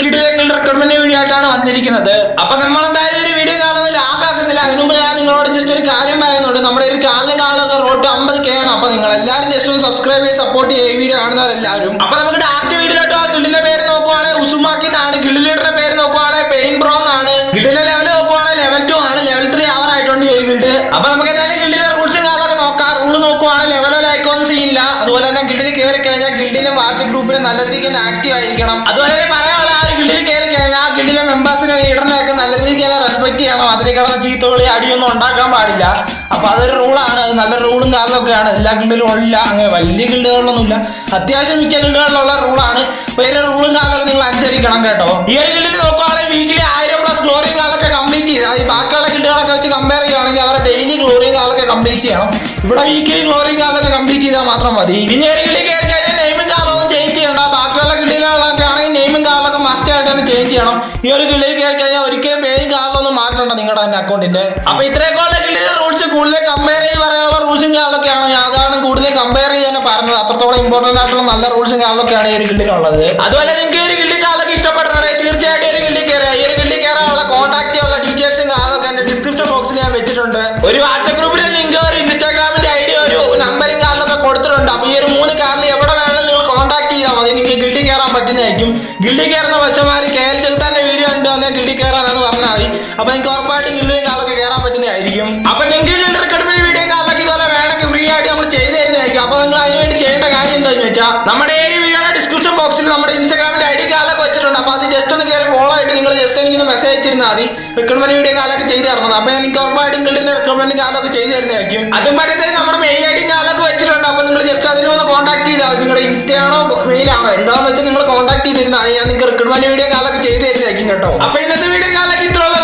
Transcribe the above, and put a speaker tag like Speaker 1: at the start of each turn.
Speaker 1: കിടിലങ്ങൾ recommend video ആയിട്ടാണ് വന്നിരിക്കുന്നത്. അപ്പൊ നമ്മൾ എന്തായാലും ഒരു വീഡിയോ കാണുന്നത് ലാഭാക്കുന്നില്ല അതിനു മുമ്പ് ഞാൻ നിങ്ങളോട് ജസ്റ്റ് ഒരു കാര്യം പറയുന്നുണ്ട്. നമ്മുടെ ഒരു ചാനലിന് കാണുക റോട്ട് അമ്പത് കെ ആണ് അപ്പൊ നിങ്ങൾ എല്ലാവരും ജസ്റ്റ് ഒന്ന് സബ്സ്ക്രൈബ് ചെയ്ത് സപ്പോർട്ട് ചെയ്യുക ഈ വീഡിയോ കാണുന്നവരെല്ലാവരും. അപ്പൊ നമുക്ക് ഡയറക്റ്റ് വീഡിയോയിലോട്ടോ ഗില്ലിന്റെ പേര് നോക്കുവാണെങ്കിൽ ഉസുമാക്കി എന്നാണ് ഗില്ലി പേര് നോക്കുവാണെങ്കിൽ പെയിൻ ബ്രോ എന്നാണ്. ഗില്ലിന്റെ ലെവൽ നോക്കുവാണെങ്കിൽ ലെവൽ ടു ആണ്. ലെവൽ ത്രീ അവർ ആയിട്ടുണ്ട് ഈ വീട് അപ്പൊ നമുക്ക് എന്തായാലും ഗില്ലിന്റെ കുറിച്ച് കാണാതെ നോക്കാം. റൂൾ നോക്കുവാണെങ്കിൽ ലെവലോ ലൈക്കൊന്നും സീനില്ല അതുപോലെ തന്നെ ഗിൽഡിന് കയറി കഴിഞ്ഞാൽ ഗിൽഡിനും വാട്സപ്പ് ഗ്രൂപ്പിലും നല്ല രീതിക്ക് ആക്റ്റീവ് ആയിരിക്കണം. അതുപോലെ തന്നെ മെമ്പേഴ്സിനെ ലീഡറിനെയൊക്കെ നല്ല തന്നെ റെസ്പെക്ട് ചെയ്യണം. അതിൽ കിടന്ന ചീത്തവിളി അടിയൊന്നും ഉണ്ടാക്കാൻ പാടില്ല. അപ്പൊ അതൊരു റൂളാണ് അത് നല്ല റൂളും കാരണമൊക്കെയാണ് എല്ലാ ഗിൽഡിലും ഇല്ല അങ്ങനെ വലിയ ഗിൽഡുകളിലൊന്നുമില്ല അത്യാവശ്യം മിക്ക ഗിൽഡുകളിലുള്ള റൂളാണ് ഇതിന്റെ റൂളും കാലമൊക്കെ നിങ്ങൾ അനുസരിക്കണം കേട്ടോ. ഈ ഒരു ഗിൽഡിൽ നോക്കുവാണെങ്കിൽ വീക്കിലി ആയിരം പ്ലസ് ഗ്ലോറിയും കാലൊക്കെ കംപ്ലീറ്റ് ചെയ്ത് ഈ ബാക്കിയുള്ള ഗിൽഡുകളൊക്കെ വെച്ച് കമ്പയർ ചെയ്യുകയാണെങ്കിൽ അവരുടെ ഡെയിലി ഗ്ലോറിയും കാലൊക്കെ കംപ്ലീറ്റ് ചെയ്യണം. ഇവിടെ വീക്കിലി ഗ്ലോറിയും കാലൊക്കെ കംപ്ലീറ്റ് ചെയ്താൽ മാത്രം മതി. പിന്നെ ചേഞ്ച് ചെയ്യണം. ഈ ഒരു കിളി കയറി കഴിഞ്ഞാൽ ഒരിക്കലും പേരും കാറിലൊന്നും മാറ്റണ്ട നിങ്ങളുടെ തന്നെ അക്കൗണ്ടിന്റെ അപ്പൊ ഇത്രയും ഉള്ള ഗിൽഡിന്റെ റൂൾസ് കൂടുതൽ കമ്പയർ ചെയ്ത് പറയാനുള്ള റൂൾസും കാറിലൊക്കെയാണ് അതാണ് കൂടുതൽ കമ്പയർ ചെയ്ത് തന്നെ പറഞ്ഞത്. അത്രത്തോളം ഇമ്പോർട്ടന്റ് ആയിട്ടുള്ള നല്ല റൂൾസും കാറിലൊക്കെയാണ് ഈ ഒരു ഗിൽഡിനുള്ളത് അതുപോലെ നിങ്ങൾക്ക് ഒരു ഗിൽഡി കാറിലൊക്കെ ഇഷ്ടപ്പെടുന്നുണ്ടെങ്കിൽ തീർച്ചയായിട്ടും ഒരു ഗിൽഡി കയറുക. ഈ ഒരു ഗിൽഡി കയറാനുള്ള കോൺടാക്ട് ചെയ്യാനുള്ള ഡീറ്റെയിൽസും കാറിലൊക്കെ എന്റെ ഡിസ്ക്രിപ്ഷൻ ബോക്സിൽ ഞാൻ വെച്ചിട്ടുണ്ട്. ഒരു വാട്സ്ആപ്പ് ഗിൽഡി കയറുന്ന വശമാര് കെ എൽ ചെകുത്താന്റെ വീഡിയോ കണ്ടു വന്നേ ഗിൽഡി കയറാനെന്ന് പറഞ്ഞാൽ മതി. അപ്പൊ നിങ്ങൾക്ക് ഉറപ്പായിട്ടും ഗിൽഡിയും കാലൊക്കെ കയറാൻ പറ്റുന്നതായിരിക്കും. അപ്പൊ നിങ്ങൾക്ക് വീഡിയോ കാലൊക്കെ ഇതുപോലെ വേണമെങ്കിൽ ഫ്രീ ആയിട്ട് നമ്മൾ ചെയ്തു തരുന്നതായിരിക്കും. അപ്പൊ നിങ്ങൾ അതിന് വേണ്ടി ചെയ്യേണ്ട കാര്യം എന്താണെന്ന് വെച്ചാൽ നമ്മുടെ ഈ വീഡിയോയുടെ ഡിസ്ക്രിപ്ഷൻ ബോക്സിൽ നമ്മുടെ ഇൻസ്റ്റാഗ്രാമിന്റെ ഐ ഡി കാലൊക്കെ വെച്ചിട്ടുണ്ട്. അപ്പൊ അത് ജസ്റ്റ് ഒന്ന് കയറി ഫോളോ ആയിട്ട് നിങ്ങൾ ജസ്റ്റ് എനിക്ക് മെസ്സേജ് അയച്ചിരുന്നാൽ മതി. റിക്കമെന്റ് വീഡിയോ കാലൊക്കെ ചെയ്തു തരണം. അപ്പൊ എനിക്ക് ഉറപ്പായിട്ടും ഗിൽഡിന്റെ റിക്കമെന്റ് കാലൊക്കെ ചെയ്ത് തരുന്നതായിരിക്കും. അതും പറ്റത്തേക്ക് എന്താണെന്ന് വെച്ചാൽ നിങ്ങൾ കോൺടാക്ട് ചെയ്തിരുന്ന? ഞാൻ നിങ്ങൾക്ക് റിക്രൂട്ട്മെന്റ് വീഡിയോ കാലൊക്കെ ചെയ്ത് തരുന്നതായിരിക്കും കേട്ടോ. അപ്പൊ ഇന്നത്തെ വീഡിയോ കാലൊക്കെ ഇത്രയുള്ള